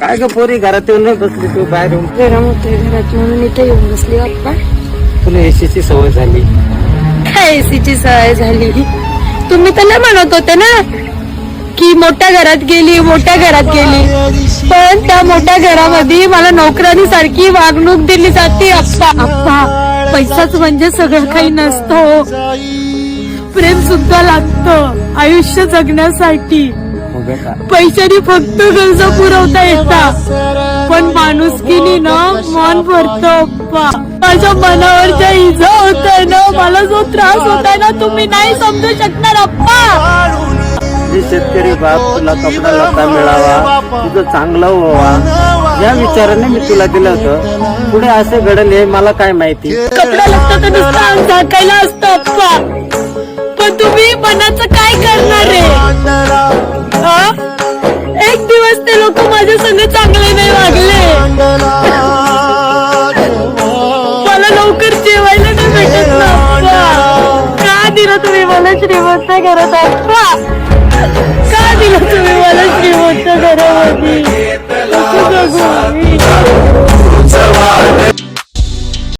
काय ग पोरी घरात येऊन नाही बसली तू बाहेर येऊन? गरम घरात म्हणून इथे येऊन बसली बाप्पा तुला एसीची सवय झाली. काय एसीची सवय झाली? तुम्ही तर नाही म्हणत होते ना की मोठ्या घरात गेली मोठ्या घरात गेली. पण त्या मोठ्या घरामध्ये मला नोकरानी सारखी वागणूक दिली जाते अप्पा अप्पा पैसाच म्हणजे सगळं काही नसतो. प्रेम सुद्धा लागतं आयुष्य जगण्यासाठी. हो पैशाने फक्त गरजा पुरवता येतात पण माणुसकीनी ना मन भरत अप्पा. माझ्या मनावर ज्या इजा होत ना मला जो त्रास होत आहे ना तुम्ही नाही समजू शकणार अप्पा. शेतकरी बाप तुला कपडा लता मिळावा. तुझं चांगलं व्हावा. या विचाराने मी तुला दिलं होतं. पुढे असे घडेल हे मला काय माहिती? कपडा लागतं तर नुसतं झाकायला असतं अप्पा. मला श्रीमंत करत आप्पा का दिलं तुम्ही मला श्रीमंत घरामध्ये?